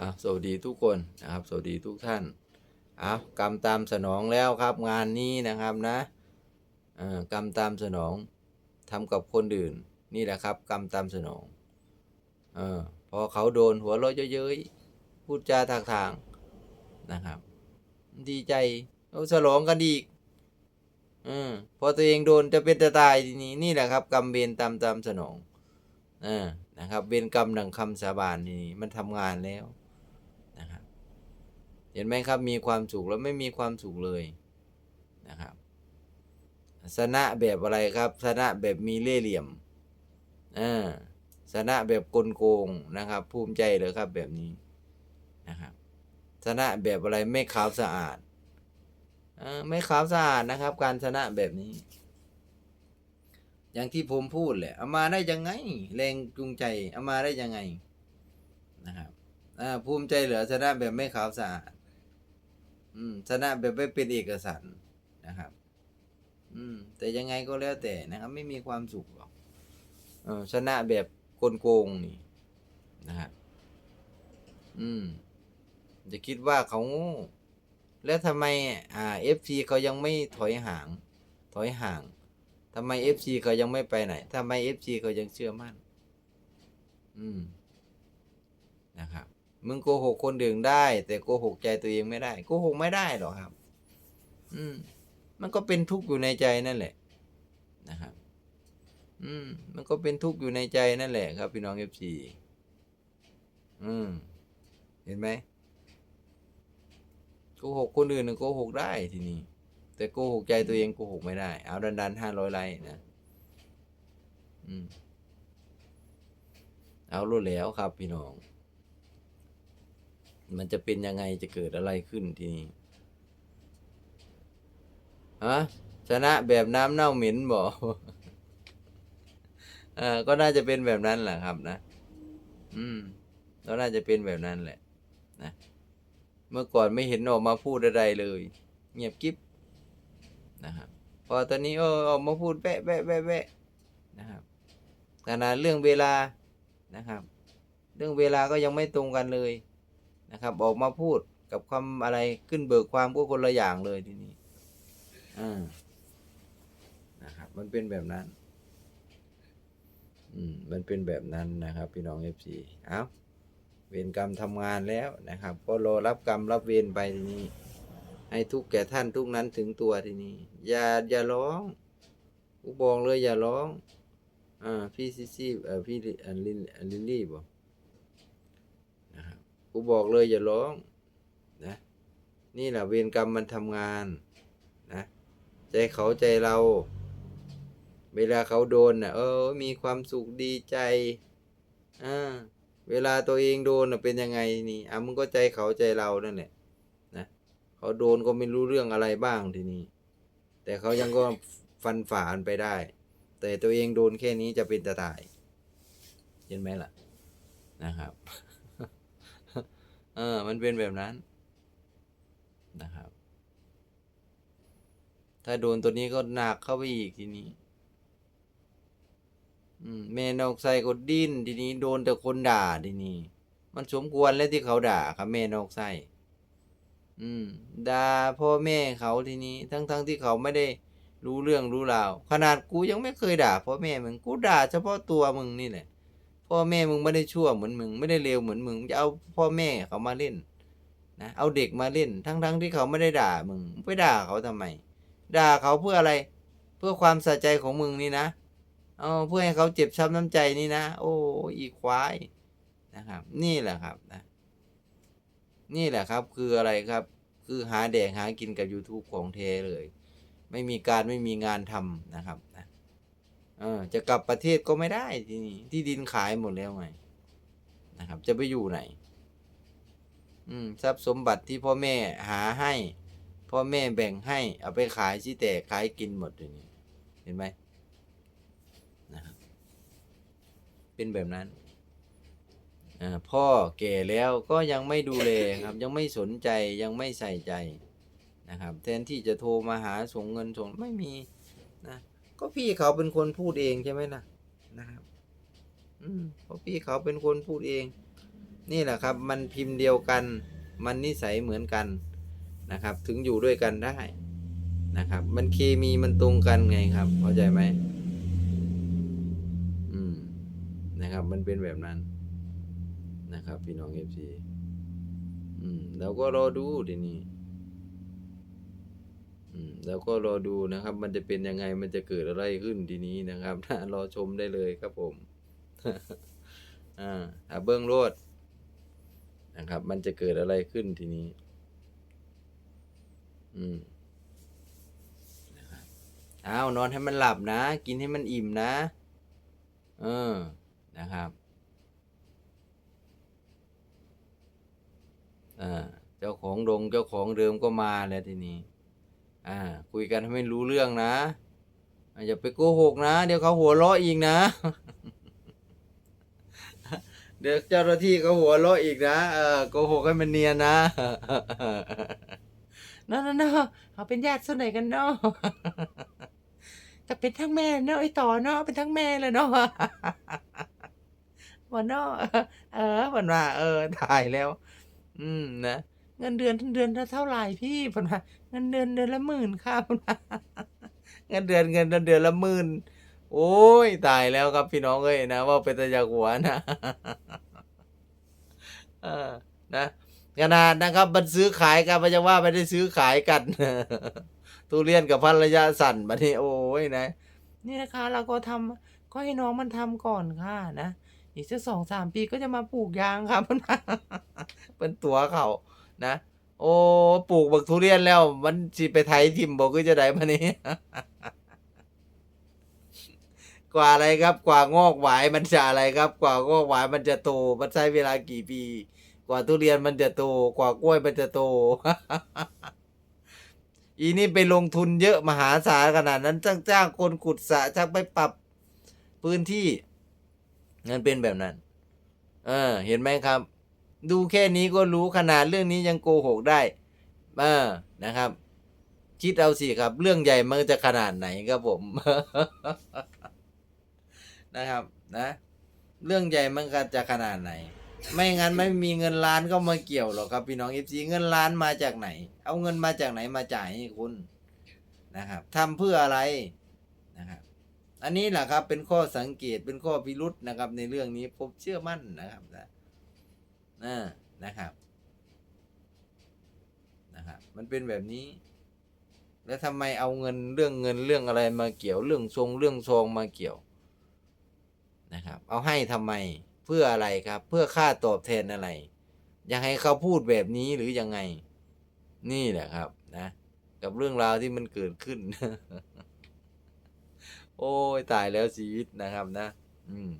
อะสวัสดีทุกคนนะครับ สวัสดีทุกท่านอะกรรมตามสนองแล้วครับ งานนี้นะครับนะอ่อกรรมตามสนองทำกับคนอื่น นี่แหละครับ กรรมตามสนองเออพอเขาโดนหัวเราะเย้ยๆพูดจาทางทางนะครับ ดีใจเอาฉลองกันอีกอพอตัวเองโดนจะเป็นจะตายทีนี้นี่แหละครับ กรรมเวรตามตามสนองอนะครับเวรกรรมดังคำสาบานนี่มันทำงานแล้ว เห็นไหมครับมีความสุขแล้วไม่มีความสุขเลยนะครับสนะแบบอะไรครับสนะแบบมีเล่ห์เหลี่ยมเออสนะแบบกลโกงนะครับ ภูมิใจเหรอครับแบบนี้นะครับสนะแบบอะไรไม่ขาวสะอาดอไม่ขาวสะอาดนะครับ การชนะแบบนี้ อย่างที่ผมพูดแหละเอามาได้ยังไงแรงจูงใจเอามาได้ยังไงนะครับอ่าภูมิใจเหลือชนะแบบไม่ขาวสะอาด อืมชนะแบบไม่เป็นเอกสารนะครับ อืม แต่ยังไงก็แล้วแต่นะครับ ไม่มีความสุขหรอกเออชนะแบบกลโกงนี่นะครับอืม จะคิดว่าเขาโง่แล้วทำไม อ่าเอฟซีเขายังไม่ถอยห่าง ถอยห่างทำไมเอฟซีเขายังไม่ไปไหนทำไมเอฟซีเขายังเชื่อมั่น อืม นะครับ มึงโกหกคนอื่นได้ แต่โกหกใจตัวเองไม่ได้โกหกไม่ได้หรอกครับ อืม มันก็เป็นทุกข์อยู่ในใจนั่นแหละ นะครับ อืม มันก็เป็นทุกข์อยู่ในใจนั่นแหละครับ พี่น้องเอฟซีอืม เห็นไหมโกหกคนอื่นน่ะโกหกได้ทีนี้แต่โกหกใจตัวเองโกหกไม่ได้ เอาดันดันห้าร้อยไลค์นะ อืม เอารู้แล้วครับพี่น้อง มันจะเป็นยังไงจะเกิดอะไรขึ้นทีนี้ฮะชนะแบบน้ำเน่าเหม็นบ่เออก็น่าจะเป็นแบบนั้นแหละครับนะ อืมก็น่าจะเป็นแบบนั้นแหละ นะ เมื่อก่อนไม่เห็นออกมาพูดอะไรเลย เงียบกิ๊บนะครับพอตอนนี้เออออกมาพูดแบะแบะแบะแบะนะครับขนาดเรื่องเวลานะครับ เรื่องเวลาก็ยังไม่ตรงกันเลย นะครับ ออกมาพูดกับคำอะไรขึ้นเบิกความก็คนละอย่างเลยทีนี้อ่านะครับ มันเป็นแบบนั้น อืม มันเป็นแบบนั้นนะครับ พี่น้องเอฟซีเอาเวรกรรมทำงานแล้วนะครับ ก็รอรับกรรมรับเวรไปทีนี้ ให้ทุกแก่ท่านทุกนั้นถึงตัวทีนี้ อย่าอย่าร้องกูบอกเลยอย่าร้อง อ่า พี่ซิซี่เอ่อพี่ลินลินลี่บอกนะครับ กูบอกเลยอย่าร้องนะนี่แหละเวรกรรมมันทำงานนะใจเขาใจเรา เวลาเขาโดนน่ะ เออ มีความสุขดีใจอ่าเวลาตัวเองโดนน่ะเป็นยังไงนี่อะมึงก็ใจเขาใจเรานั่นแหละเขาโดนก็ไม่รู้เรื่องอะไรบ้างทีนี้ แต่เขายังก็ฟันฝ่ามันไปได้ แต่ตัวเองโดนแค่นี้จะเป็นจะตายเห็นไหมล่ะนะครับ เออ มันเป็นแบบนั้นนะครับ ถ้าโดนตัวนี้ก็หนักเข้าไปอีกทีนี้อืมแม่นอกใส่ก็ดิ้นทีนี้โดนแต่คนด่าทีนี้ มันสมควรแล้วที่เขาด่าครับแม่นอกใส่อืมด่าพ่อแม่เขาทีนี้ ทั้งๆทที่เขาไม่ได้รู้เรื่องรู้ราวขนาดกูยังไม่เคยด่าพ่อแม่มึงกูด่าเฉพาะตัวมึงนี่แหละ พ่อแม่มึงไม่ได้ชั่วเหมือนมึงไม่ได้เลวเหมือนมึงจะเอาพ่อแม่เขามาเล่นนะเอาเด็กมาเล่น ทั้งๆที่เขาไม่ได้ด่ามึงไปด่าเขาทำไม ด่าเขาเพื่ออะไร เพื่อความสะใจของมึงนี่นะเอาเพื่อให้เขาเจ็บช้ำน้ำใจนี่นะ โอ้อีควายนะครับ นี่แหละครับนะนี่แหละครับคืออะไรครับ คือหาแดกหากินกับ YouTube ของเทเลย ไม่มีการไม่มีงานทำนะครับ เออจะกลับประเทศก็ไม่ได้ทีนี้ที่ดินขายหมดแล้วไงนะครับ จะไปอยู่ไหน อืมทรัพย์สมบัติที่พ่อแม่หาให้ พ่อแม่แบ่งให้เอาไปขายที่แตกขายกินหมดทีนี้เห็นไหมนะครับเป็นแบบนั้นพ่อแก่แล้วก็ยังไม่ดูแลครับ ยังไม่สนใจยังไม่ใส่ใจนะครับ แทนที่จะโทรมาหาส่งเงินส่งไม่มีนะ ก็พี่เขาเป็นคนพูดเองใช่ไหมล่ะนะครับ อืมเพราะพี่เขาเป็นคนพูดเอง นี่แหละครับ มันพิมพ์เดียวกัน มันนิสัยเหมือนกันนะครับ ถึงอยู่ด้วยกันได้นะครับ มันเคมีมันตรงกันไงครับเข้าใจไหมอืมนะครับ มันเป็นแบบนั้นนะครับ พี่น้องเอฟซีอืมเราก็รอดูทีนี้ แล้วก็รอดูนะครับ มันจะเป็นยังไงมันจะเกิดอะไรขึ้นทีนี้นะครับรอชมได้เลยครับผมอ่าอ่าเบื้องโลดนะครับ มันจะเกิดอะไรขึ้นทีนี้ อืมนอ้าวนอนให้มันหลับนะ กินให้มันอิ่มนะ เออนะครับอ่าเจ้าของดงเจ้าของเดิมก็มาแล้วทีนี้ อ่าคุยกันให้ไม่รู้เรื่องนะอย่าไปโกหกนะ เดี๋ยวเขาหัวเราะอีกนะ เดี๋ยวเจ้าหน้าที่เขาหัวเราะอีกนะเออโกหกให้มันเนียนนะเนาะเนาะเนาะเขาเป็นญาติส่วนไหนกันเนาะก็เป็นทั้งแม่เนาะไอต่อเนาะเป็นทั้งแม่เลยเนาะวันเนาะเออวันว่า เออถ่ายแล้ว อืมนะเงินเดือนเดือนเท่าไหร่พี่เพิ่นว่า เงินเดือนเดือนละหมื่นค่ะเพิ่นว่าเงินเดือนเงินเดือนเดือนละหมื่นโอ้ยตายแล้วครับพี่น้องเอ้ยนะว่าเป็นตะยากหัวนะเออนะขนาดนะครับมันซื้อขายกันมันจะว่าไม่ได้ซื้อขายกันทุเรียนกับพันระยะสั่นบัดนี้โอ้ยนะ นี่นะคะเราก็ทำก็ให้น้องมันทำก่อนค่ะนะอีกสักสองสามปีก็จะมาปลูกยางครับเป็นตัวเขานะ โอ้ปลูกบักทุเรียนแล้ว มันสิไปไถทิมบอกก็จะได้มานี้ กว่าอะไรครับ กว่างอกหวายมันจะอะไรครับ กว่างอกหวายมันจะโต มันใช้เวลากี่ปี กว่าทุเรียนมันจะโต กว่ากล้วยมันจะโต อีนี่ไปลงทุนเยอะมหาศาลขนาดนั้นจ้างจ้างคนขุดสระจ้างไปปรับพื้นที่นั่นเป็นแบบนั้น เออ เห็นไหมครับ ดูแค่นี้ก็รู้ขนาดเรื่องนี้ยังโกหกได้เออนะครับ คิดเอาสิครับ เรื่องใหญ่มันจะขนาดไหนครับผม นะครับ นะ เรื่องใหญ่มันก็จะขนาดไหน ไม่งั้นไม่มีเงินล้านก็มาเกี่ยวหรอกครับพี่น้องเอฟซีเงินล้านมาจากไหน เอาเงินมาจากไหนมาจ่ายให้คุณนะครับทำเพื่ออะไรนะครับ อันนี้แหละครับเป็นข้อสังเกตเป็นข้อพิรุษนะครับ ในเรื่องนี้ผมเชื่อมั่นนะครับนะ อ่านะครับ นะครับ มันเป็นแบบนี้ แล้วทำไมเอาเงินเรื่องเงินเรื่องอะไรมาเกี่ยวเรื่องทรงเรื่องทองมาเกี่ยว นะครับ เอาให้ทำไมเพื่ออะไรครับ เพื่อค่าตอบแทนอะไร อยากให้เขาพูดแบบนี้หรือยังไง นี่แหละครับนะ กับเรื่องราวที่มันเกิดขึ้น โอ้ยตายแล้วชีวิตนะครับนะ อืม